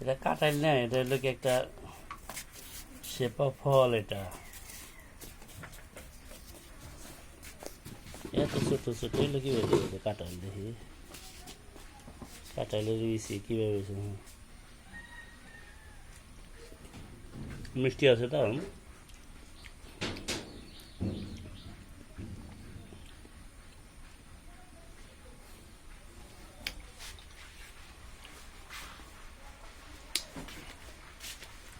এটা কাটাই না, এটা হলো কি একটা শেপা ফল এটা। এত ছোট ছোট হইল কীভাবে হয়েছে কাটাইল দেখি? কাটাইলের ইসি কীভাবে হয়েছে? মিষ্টি আছে তো?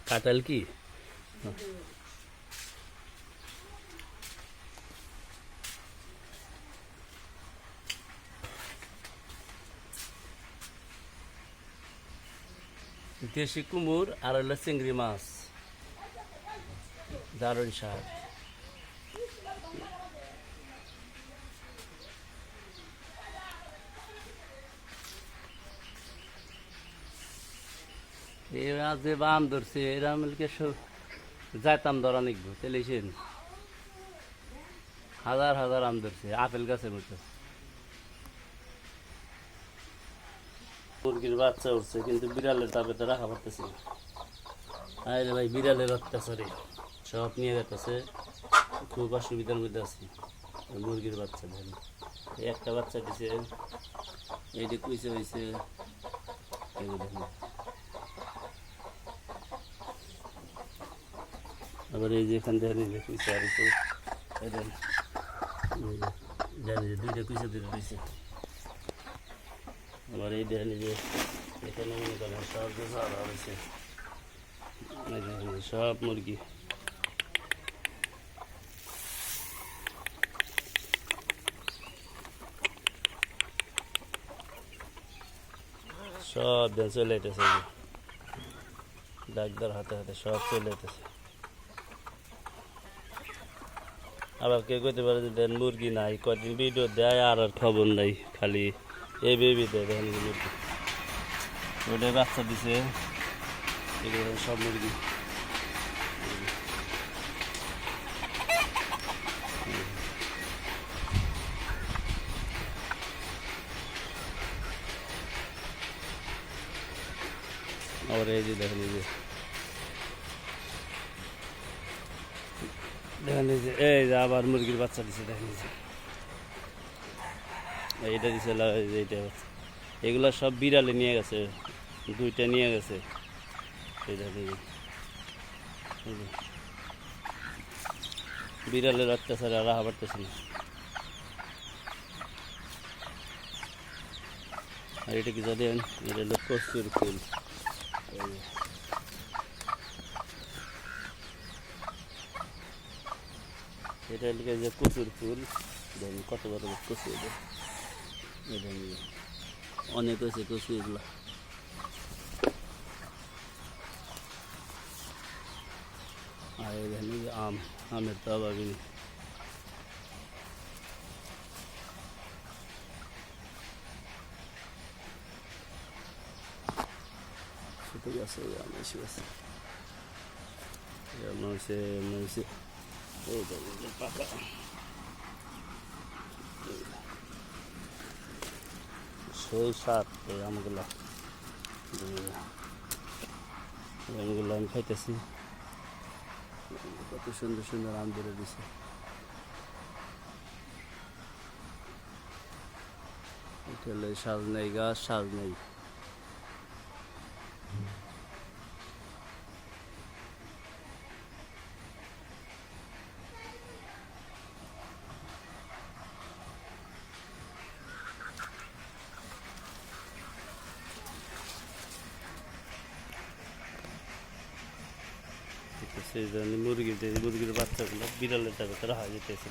কাটাল কি? দেশি কুমুর আর হলো চিংড়ি মাছ। দারুণ স্বাদ। এরা যে বাম ধরছে এরা মিলকে সব যাইতাম ধরা নিকবো তেলেছেন হাজার হাজার আম ধরছে আপেল গাছের মতো। মুরগির বাচ্চা উঠছে কিন্তু বিড়ালের তাপে তো রাখা পারতেছি না। আরে ভাই বিড়ালের অত্যাচারে সব নিয়ে যেতেছে খুব অসুবিধার মধ্যে আছি। মুরগির বাচ্চা ধরেন। একটা বাচ্চা দিছে এইটা কুইসে হয়েছে এই যে দেখুন আবার এই যে এখান থেকে নিজে কুইসে আর একটু এই দেখেন, এই যে, জানি যে দুইটা কুইসে দুটো দিয়েছে আবার এই দেখেন এই যে এখানে মনে করেন সব যে ঝাড়া হয়েছে এই দেখেন, এই সব মুরগি সব দেন চলে যেতেছে এই যে। ডাক্তার হাতে হাতে সব চলে যেতেছে আবার কেউ কইতে পারে যে দেন মুরগি নাই কদিন ভিডিও দেয় আর আর খবর নাই, খালি এ বেবি দেয় এই মুরগি। ওটাই বাচ্চা দিছে। সব মুরগি। আবার এই যে দেখেন এই দেখেন এই এই যে আবার মুরগির বাচ্চা দিছে, দেখেন এই এইটা দিছে এইটা বাচ্চা। এগুলো সব বিড়ালে নিয়ে গেছে, দুইটা নিয়ে গেছে। এই দেখেন, এই যে। এই যে। বিড়ালের অত্যাচারে আর রাখা পারতেছে না। আর এটা কি জানেন? এটা হলো ফুল এই যে। এটা হলো যে কচুর ফুল দেখুন কত বড় বড় কচু এটা এটা নিয়ে অনেক হয়েছে কচু এগুলো আর এখানে যে আম আমের তো অভাবই নেই ছোট গাছে আম এসে গেছে এমন হয়েছে এমন হয়েছে এই যে পাকা সেই সাত, এই আমগুলো। আমগুলো আমি খাইতেছি। কত সুন্দর সুন্দর আম ধরে দিছে। এটা হলো সাজ নেই গাছ সাজ নেই সেই জন্য মুরগির মুরগির বাচ্চাগুলো বিড়ালের টাকা রাখা যেতেছে